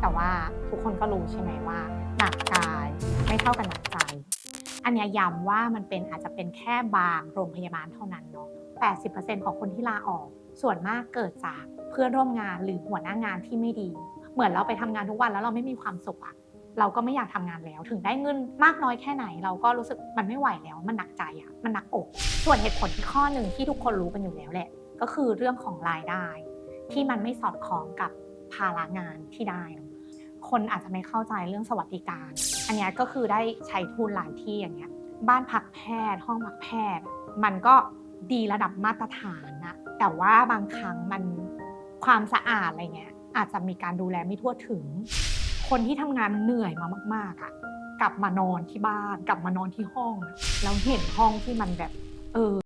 แต่ว่าทุกคนก็รู้ใช่ไหมว่า หนักกายไม่เท่ากับหนักใจ อันนี้ย้ำว่ามันเป็นอาจจะเป็นแค่บางโรงพยาบาลเท่านั้นเนาะ80%ของคนที่ลาออก ส่วนมากเกิดจากเพื่อนร่วมงานหรือหัวหน้างานที่ไม่ดี เหมือนเราไปทำงานทุกวันแล้วเราไม่มีความสุขอะเราก็ไม่อยากทำงานแล้ว ถึงได้เงินมากน้อยแค่ไหน เราก็รู้สึกมันไม่ไหวแล้ว มันหนักใจอะมันหนักอก ส่วนเหตุผลที่ข้อหนึ่งที่ทุกคนรู้กันอยู่แล้วแหละ ก็คือเรื่องของรายได้ ที่มันไม่สอดคล้องกับ ภาระงานที่ได้ คนอาจจะไม่เข้าใจเรื่องสวัสดิการ อันนี้ก็คือได้ใช้ทุนหลายที่อย่างเงี้ย บ้านพักแพทย์ ห้องพักแพทย์ มันก็ดีระดับมาตรฐานนะแต่ว่าบางครั้งมันความสะอาดอะไรเงี้ย อาจจะมีการดูแลไม่ทั่วถึง คนที่ทำงานเหนื่อยมามาก ๆอะกลับมานอนที่บ้าน กลับมานอนที่ห้อง แล้วเห็นห้องที่มันแบบ เออ